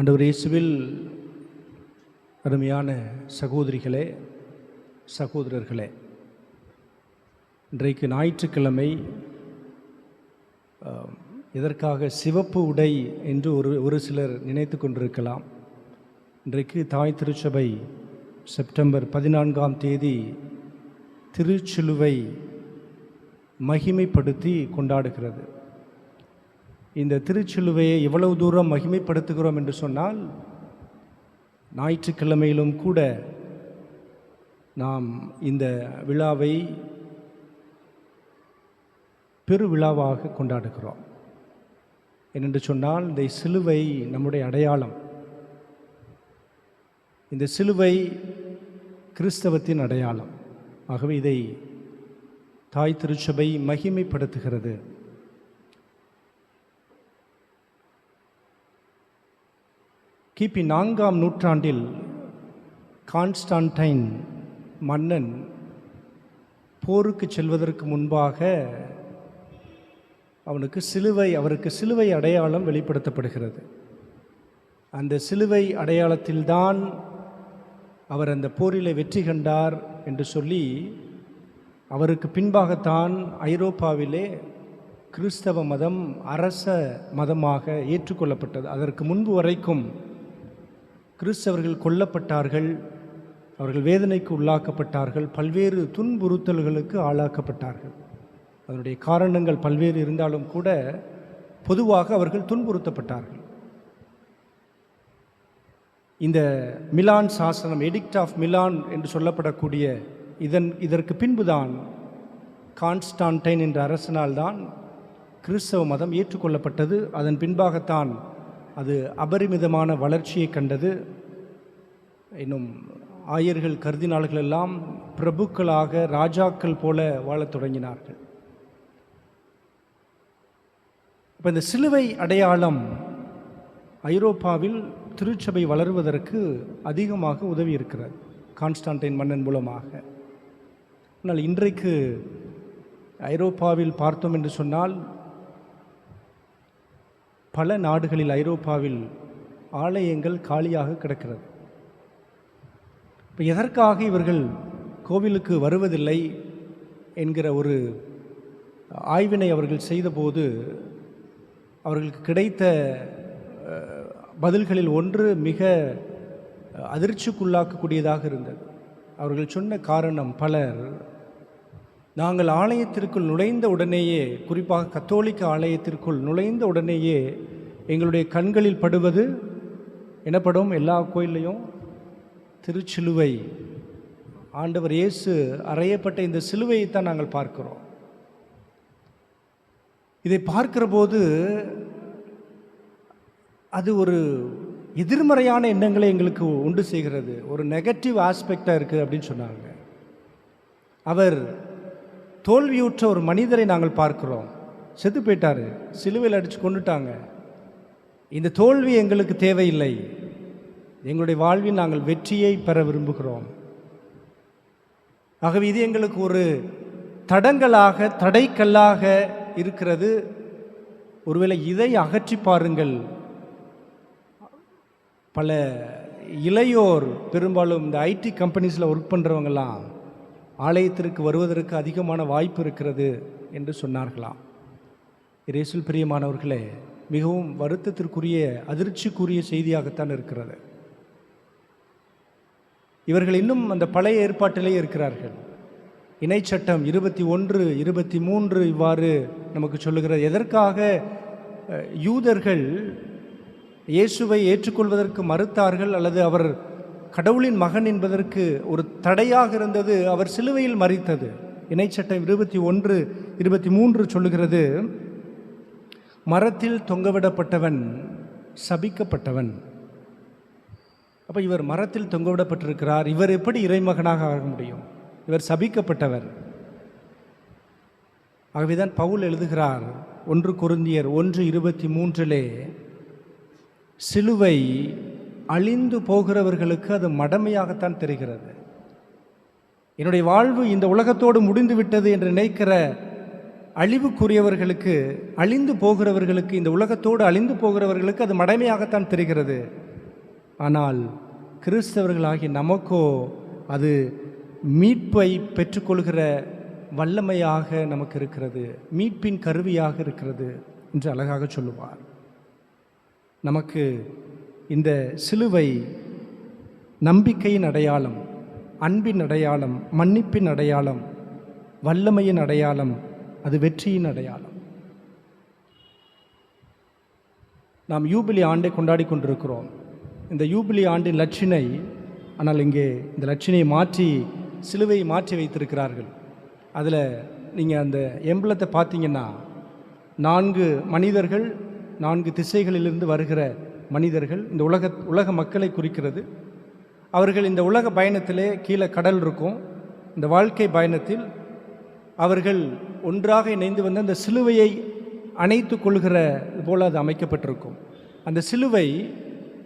ஆண்டவர் இயேசுவில் அருமையான சகோதரிகளே சகோதரர்களே இன்றைக்கு ஞாயிற்றுக்கிழமை இதற்காக சிவப்பு உடை என்று ஒரு ஒரு சிலர் நினைத்து கொண்டிருக்கலாம். இன்றைக்கு தாய் திருச்சபை செப்டம்பர் பதினான்காம் தேதி திருச்சிலுவை மகிமைப்படுத்தி கொண்டாடுகிறது. இந்த திருச்சிலுவையை எவ்வளவு தூரம் மகிமைப்படுத்துகிறோம் என்று சொன்னால் ஞாயிற்றுக்கிழமையிலும் கூட நாம் இந்த விழாவை பெருவிழாவாக கொண்டாடுகிறோம். என்னென்று சொன்னால் இந்த சிலுவை நம்முடைய அடையாளம். இந்த சிலுவை கிறிஸ்தவத்தின் அடையாளம். ஆகவே இதை தாய் திருச்சபை மகிமைப்படுத்துகிறது. கிபி நான்காம் நூற்றாண்டில் கான்ஸ்டான்டைன் மன்னன் போருக்கு செல்வதற்கு முன்பாக அவனுக்கு சிலுவை அவருக்கு சிலுவை அடையாளம் வெளிப்படுத்தப்படுகிறது. அந்த சிலுவை அடையாளத்தில்தான் அவர் அந்த போரிலே வெற்றி கண்டார் என்று சொல்லி அவருக்கு பின்பாகத்தான் ஐரோப்பாவிலே கிறிஸ்தவ மதம் அரச மதமாக ஏற்றுக்கொள்ளப்பட்டது. அதற்கு முன்பு வரைக்கும் கிறிஸ்தவர்கள் கொல்லப்பட்டார்கள் அவர்கள் வேதனைக்கு உள்ளாக்கப்பட்டார்கள் பல்வேறு துன்புறுத்தல்களுக்கு ஆளாக்கப்பட்டார்கள். அதனுடைய காரணங்கள் பல்வேறு இருந்தாலும் கூட பொதுவாக அவர்கள் துன்புறுத்தப்பட்டார்கள். இந்த மிலான் சாசனம் எடிக்ட் ஆஃப் மிலான் என்று சொல்லப்படக்கூடிய இதன் இதற்கு பின்புதான் கான்ஸ்டான்டைன் என்ற அரசனால்தான் கிறிஸ்தவ மதம் ஏற்றுக்கொள்ளப்பட்டது. அதன் பின்பாகத்தான் அது அபரிமிதமான வளர்ச்சியை கண்டது. இன்னும் ஆயர்கள் கருதினாள்கள் எல்லாம் பிரபுக்களாக ராஜாக்கள் போல வாழத் தொடங்கினார்கள். இப்போ இந்த சிலுவை அடையாளம் ஐரோப்பாவில் திருச்சபை வளருவதற்கு அதிகமாக உதவி இருக்கிறது கான்ஸ்டான்டைன் மன்னன் மூலமாக. ஆனால் இன்றைக்கு ஐரோப்பாவில் பார்த்தோம் என்று சொன்னால் பல நாடுகளில் ஐரோப்பாவில் ஆலயங்கள் காலியாக கிடக்கிறது. இப்போ எதற்காக இவர்கள் கோவிலுக்கு வருவதில்லை என்கிற ஒரு ஆய்வினை அவர்கள் செய்தபோது அவர்களுக்கு கிடைத்த பதில்களில் ஒன்று மிக அதிர்ச்சிக்குள்ளாக்கக்கூடியதாக இருந்தது. அவர்கள் சொன்ன காரணம் பலர் நாங்கள் ஆலயத்திற்குள் நுழைந்த உடனேயே குறிப்பாக கத்தோலிக்க ஆலயத்திற்குள் நுழைந்த உடனேயே எங்களுடைய கண்களில் படுவது எனப்படும் எல்லா கோயில்லையும் திருச்சிலுவை. ஆண்டவர் இயேசு அறையப்பட்ட இந்த சிலுவையை தான் நாங்கள் பார்க்கிறோம். இதை பார்க்கிற போது அது ஒரு எதிர்மறையான எண்ணங்களை எங்களுக்கு உண்டு செய்கிறது. ஒரு நெகட்டிவ் ஆஸ்பெக்டாக இருக்குது அப்படின்னு சொன்னாங்க. அவர் தோல்வியுற்ற ஒரு மனிதரை நாங்கள் பார்க்கிறோம். செத்து போயிட்டாரு. சிலுவையில் அடித்து கொண்டுட்டாங்க இந்த தோல்வி எங்களுக்கு தேவையில்லை. எங்களுடைய வாழ்வில் நாங்கள் வெற்றியை பெற விரும்புகிறோம். ஆகவே இது எங்களுக்கு ஒரு தடங்களாக தடைக்கல்லாக இருக்கிறது. ஒருவேளை இதை அகற்றி பாருங்கள். பல இளையோர் பெரும்பாலும் இந்த ஐடி கம்பெனிஸில் ஒர்க் பண்ணுறவங்கலாம் ஆலயத்திற்கு வருவதற்கு அதிகமான வாய்ப்பு இருக்கிறது என்று சொன்னார்களாம். இயேசுவில் பிரியமானவர்களே மிகவும் வருத்தத்திற்குரிய அதிர்ச்சிக்குரிய செய்தியாகத்தான் இருக்கிறது. இவர்கள் இன்னும் அந்த பழைய ஏற்பாட்டிலே இருக்கிறார்கள். இணைச்சட்டம் இருபத்தி ஒன்று இருபத்தி மூன்று இவ்வாறு நமக்கு சொல்லுகிறது. எதற்காக யூதர்கள் இயேசுவை ஏற்றுக்கொள்வதற்கு மறுத்தார்கள் அல்லது அவர் கடவுளின் மகன் என்பதற்கு ஒரு தடையாக இருந்தது. அவர் சிலுவையில் மறித்தது இணைச்சட்டம் இருபத்தி ஒன்று இருபத்தி மூன்று சொல்லுகிறது. மரத்தில் தொங்கவிடப்பட்டவன் சபிக்கப்பட்டவன். அப்போ இவர் மரத்தில் தொங்கவிடப்பட்டிருக்கிறார். இவர் எப்படி இறைமகனாக ஆக முடியும்? இவர் சபிக்கப்பட்டவர். ஆகவேதான் பவுல் எழுதுகிறார் ஒன்று கொருந்தியர் ஒன்று இருபத்தி மூன்றிலே சிலுவை அழிந்து போகிறவர்களுக்கு அது மடமையாகத்தான் தெரிகிறது. என்னுடைய வாழ்வு இந்த உலகத்தோடு முடிந்து விட்டது என்று நினைக்கிற அழிவுக்குரியவர்களுக்கு அழிந்து போகிறவர்களுக்கு இந்த உலகத்தோடு அழிந்து போகிறவர்களுக்கு அது மடமையாகத்தான் தெரிகிறது. ஆனால் கிறிஸ்தவர்களாகிய நமக்கோ அது மீட்பை பெற்றுக்கொள்கிற வல்லமையாக நமக்கு இருக்கிறது. மீட்பின் கருவியாக இருக்கிறது என்று அழகாக சொல்லுவார். நமக்கு இந்த சிலுவை நம்பிக்கையின் அடையாளம் அன்பின் அடையாளம் மன்னிப்பின் அடையாளம் வல்லமையின் அடையாளம் அது வெற்றியின் அடையாளம். நாம் யூபிலி ஆண்டை கொண்டாடி கொண்டிருக்கிறோம். இந்த யூபிலி ஆண்டின் லட்சினை ஆனால் இங்கே இந்த லட்சினை மாற்றி சிலுவையை மாற்றி வைத்திருக்கிறார்கள். அதில் நீங்கள் அந்த எம்பளத்தை பார்த்தீங்கன்னா நான்கு மனிதர்கள் நான்கு திசைகளிலிருந்து வருகிற மனிதர்கள் இந்த உலக உலக மக்களை குறிக்கிறது. அவர்கள் இந்த உலக பயணத்திலே கீழே கடல் இருக்கும். இந்த வாழ்க்கை பயணத்தில் அவர்கள் ஒன்றாக இணைந்து வந்து அந்த சிலுவையை அணைத்து கொள்கிற போல் அது அமைக்கப்பட்டிருக்கும். அந்த சிலுவை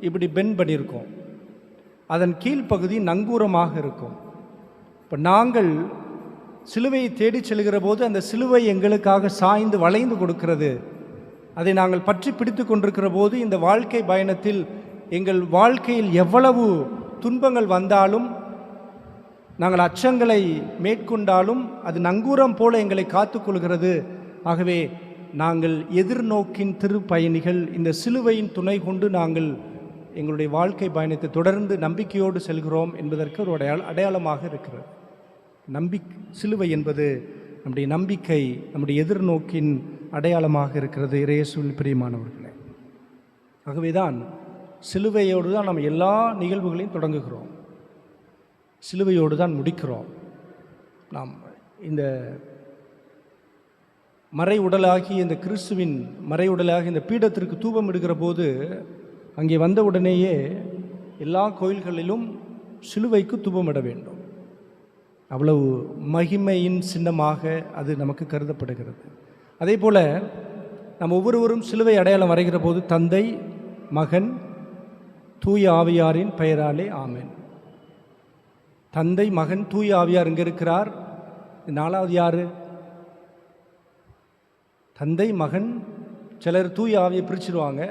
இப்படி பென் பண்ணியிருக்கும். அதன் கீழ்ப்பகுதி நங்கூரமாக இருக்கும். இப்போ நாங்கள் சிலுவையை தேடி செல்கிற போது அந்த சிலுவை எங்களுக்காக சாய்ந்து வளைந்து கொடுக்கிறது. அதை நாங்கள் பற்றி பிடித்து கொண்டிருக்கிற போது இந்த வாழ்க்கை பயணத்தில் எங்கள் வாழ்க்கையில் எவ்வளவு துன்பங்கள் வந்தாலும் நாங்கள் அச்சங்களை மேற்கொண்டாலும் அது நங்கூரம் போல எங்களை காத்துக்கொள்கிறது ஆகவே நாங்கள் எதிர்நோக்கின் திருப்பயணிகள் இந்த சிலுவையின் துணை கொண்டு நாங்கள் எங்களுடைய வாழ்க்கை பயணத்தை தொடர்ந்து நம்பிக்கையோடு செல்கிறோம் என்பதற்கு ஒரு அடையாள அடையாளமாக இருக்கிறது. நம்பி சிலுவை என்பது நம்முடைய நம்பிக்கை நம்முடைய எதிர்நோக்கின் அடையாளமாக இருக்கிறது. இறையேசுவில் பிரியமானவர்களே ஆகவேதான் சிலுவையோடு தான் நம்ம எல்லா நிகழ்வுகளையும் தொடங்குகிறோம். சிலுவையோடு தான் முடிக்கிறோம். நாம் இந்த மறை உடலாகி இந்த கிறிஸ்துவின் மறை உடலாகி இந்த பீடத்திற்கு தூபம் எடுக்கிற போது அங்கே வந்த உடனேயே எல்லா கோயில்களிலும் சிலுவைக்கு தூபமிட வேண்டும். அவ்வளவு மகிமையின் சின்னமாக அது நமக்கு கருதப்படுகிறது. அதே போல் நம் ஒவ்வொருவரும் சிலுவை அடையாளம் வரைகிற போது தந்தை மகன் தூய ஆவியாரின் பெயராலே ஆமேன். தந்தை மகன் தூய ஆவியார் இங்கே இருக்கிறார்? நாலாவது யார்? தந்தை மகன் சிலர் தூய ஆவியை பிரிச்சிருவாங்க.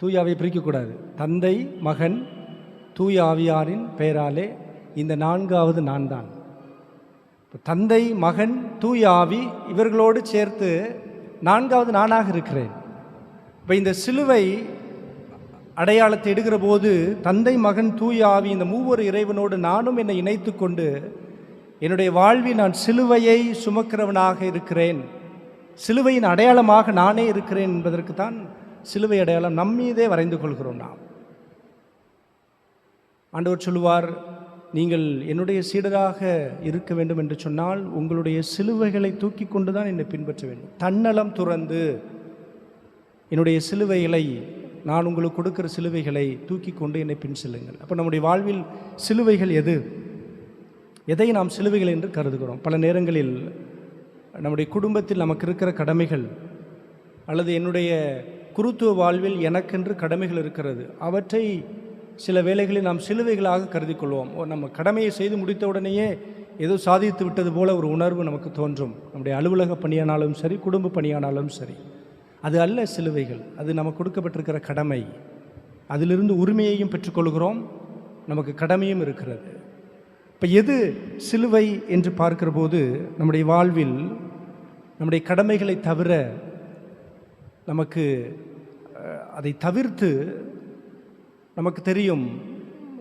தூய ஆவியை பிரிக்கக்கூடாது தந்தை மகன் தூய ஆவியாரின் பெயராலே இந்த நான்காவது நான் தான் தந்தை மகன் தூயாவி இவர்களோடு சேர்த்து நான்காவது நானாக இருக்கிறேன். இப்போ இந்த சிலுவை அடையாளத்தை எடுக்கிற போது தந்தை மகன் தூயாவி இந்த மூவர் இறைவனோடு நானும் என்னை இணைத்து கொண்டு என்னுடைய வாழ்வில் நான் சிலுவையை சுமக்கிறவனாக இருக்கிறேன். சிலுவையின் அடையாளமாக நானே இருக்கிறேன் என்பதற்கு தான் சிலுவை அடையாளம் நம்மீதே வரைந்து கொள்கிறோம் நாம். ஆண்டவர் சொல்லுவார் நீங்கள் என்னுடைய சீடராக இருக்க வேண்டும் என்று சொன்னால் உங்களுடைய சிலுவைகளை தூக்கி கொண்டு தான் என்னை பின்பற்ற வேண்டும். தன்னலம் துறந்து என்னுடைய சிலுவைகளை நான் உங்களுக்கு கொடுக்கிற சிலுவைகளை தூக்கி கொண்டு என்னை பின் செல்லுங்கள். அப்போ நம்முடைய வாழ்வில் சிலுவைகள் எது? எதை நாம் சிலுவைகள் என்று கருதுகிறோம். பல நேரங்களில் நம்முடைய குடும்பத்தில் நமக்கு இருக்கிற கடமைகள் அல்லது என்னுடைய குருத்துவ வாழ்வில் எனக்கென்று கடமைகள் இருக்கிறது. அவற்றை சில வேலைகளை நாம் சிலுவைகளாக கருதி கொள்வோம் ஓ, நம்ம கடமையை செய்து முடித்த உடனேயே ஏதோ சாதித்து விட்டது போல ஒரு உணர்வு நமக்கு தோன்றும். நம்முடைய அலுவலக பணியானாலும் சரி குடும்ப பணியானாலும் சரி. அது அல்ல சிலுவைகள். அது நமக்கு கொடுக்கப்பட்டிருக்கிற கடமை. அதிலிருந்து உரிமையையும் பெற்றுக்கொள்கிறோம். நமக்கு கடமையும் இருக்கிறது. இப்போ எது சிலுவை என்று பார்க்கிற போது நம்முடைய வாழ்வில் நம்முடைய கடமைகளை தவிர நமக்கு அதை தவிர்த்து நமக்கு தெரியும்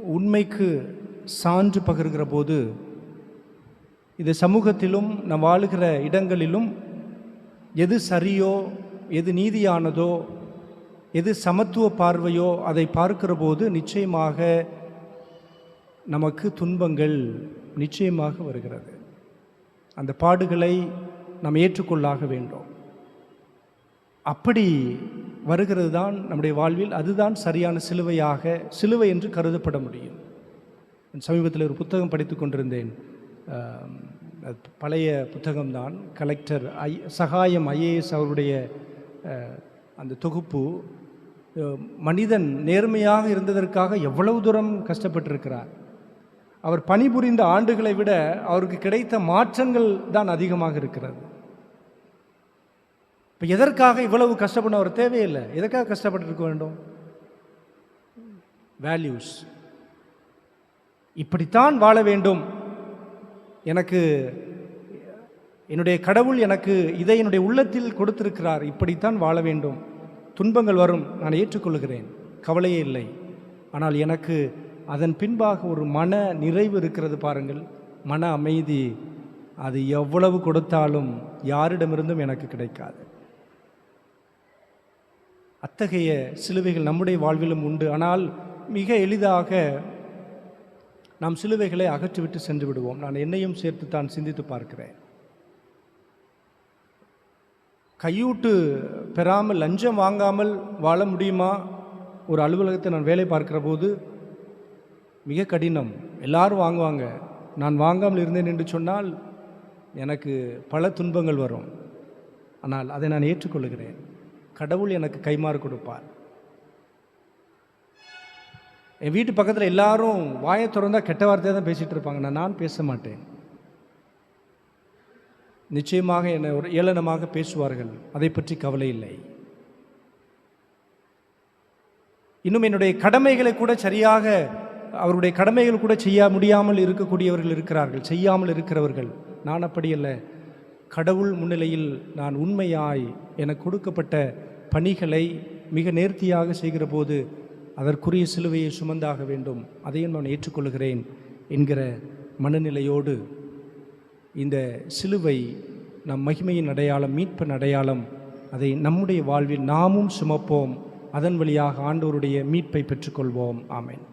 உண்மைக்கு சான்று பகிர்கிற போது இது சமூகத்திலும் நம் வாழுகிற இடங்களிலும் எது சரியோ எது நீதியானதோ எது சமத்துவ பார்வையோ அதை பார்க்கிற போது நிச்சயமாக நமக்கு துன்பங்கள் நிச்சயமாக வருகிறது. அந்த பாடுகளை நாம் ஏற்றுக்கொள்ளாக வேண்டும். அப்படி வருகிறது தான் நம்முடைய வாழ்வில் அதுதான் சரியான சிலுவையாக சிலுவை என்று கருதப்பட முடியும். சமீபத்தில் ஒரு புத்தகம் படித்து கொண்டிருந்தேன். பழைய புத்தகம்தான். கலெக்டர் ஐ சகாயம் ஐஏஎஸ் அவருடைய அந்த தொகுப்பு மனிதன் நேர்மையாக இருந்ததற்காக எவ்வளவு தூரம் கஷ்டப்பட்டிருக்கிறார். அவர் பணிபுரிந்த ஆண்டுகளை விட அவருக்கு கிடைத்த மாற்றங்கள் தான் அதிகமாக இருக்கிறது. இப்போ எதற்காக இவ்வளவு கஷ்டப்பட அவர் தேவையில்லை. எதற்காக கஷ்டப்பட்டிருக்க வேண்டும்? வேல்யூஸ் இப்படித்தான் வாழ வேண்டும். எனக்கு என்னுடைய கடவுள் எனக்கு இதை என்னுடைய உள்ளத்தில் கொடுத்திருக்கிறார். இப்படித்தான் வாழ வேண்டும். துன்பங்கள் வரும். நான் ஏற்றுக்கொள்கிறேன். கவலையே இல்லை. ஆனால் எனக்கு அதன் பின்பாக ஒரு மன நிறைவு இருக்கிறது பாருங்கள். மன அமைதி. அது எவ்வளவு கொடுத்தாலும் யாரிடமிருந்தும் எனக்கு கிடைக்காது. அத்தகைய சிலுவைகள் நம்முடைய வாழ்விலும் உண்டு. ஆனால் மிக எளிதாக நாம் சிலுவைகளை அகற்றிவிட்டு சென்று விடுவோம். நான் என்னையும் சேர்த்து தான் சிந்தித்து பார்க்கிறேன். கையூட்டு பெறாமல் லஞ்சம் வாங்காமல் வாழ முடியுமா? ஒரு அலுவலகத்தை நான் வேலை பார்க்கிற போது மிக கடினம். எல்லாரும் வாங்குவாங்க. நான் வாங்காமல் இருந்தேன் என்று சொன்னால் எனக்கு பல துன்பங்கள் வரும். ஆனால் அதை நான் ஏற்றுக்கொள்கிறேன். கடவுள் எனக்கு கைமாறு கொடுப்பார். என் வீட்டு பக்கத்தில் எல்லாரும் வாயை திறந்தால் கெட்ட வார்த்தையாக தான் பேசிகிட்டு இருப்பாங்க. நான் நான் பேச மாட்டேன். நிச்சயமாக என்னை ஒரு ஏளனமாக பேசுவார்கள். அதை பற்றி கவலை இல்லை. இன்னும் என்னுடைய கடமைகளை கூட சரியாக அவருடைய கடமைகள் கூட செய்ய முடியாமல் இருக்கக்கூடியவர்கள் இருக்கிறார்கள். செய்யாமல் இருக்கிறவர்கள். நான் அப்படி இல்லை கடவுள் முன்னிலையில் நான் உண்மையாய் எனக்கு கொடுக்கப்பட்ட பணிகளை மிக நேர்த்தியாக செய்கிற போது அதற்குரிய சிலுவையை சுமந்தாக வேண்டும். அதையும் நான் ஏற்றுக்கொள்கிறேன் என்கிற மனநிலையோடு இந்த சிலுவை நம் மகிமையின் அடையாளம் மீட்பின் அடையாளம் அதை நம்முடைய வாழ்வில் நாமும் சுமப்போம். அதன் வழியாக ஆண்டோருடைய மீட்பை பெற்றுக்கொள்வோம். ஆமேன்.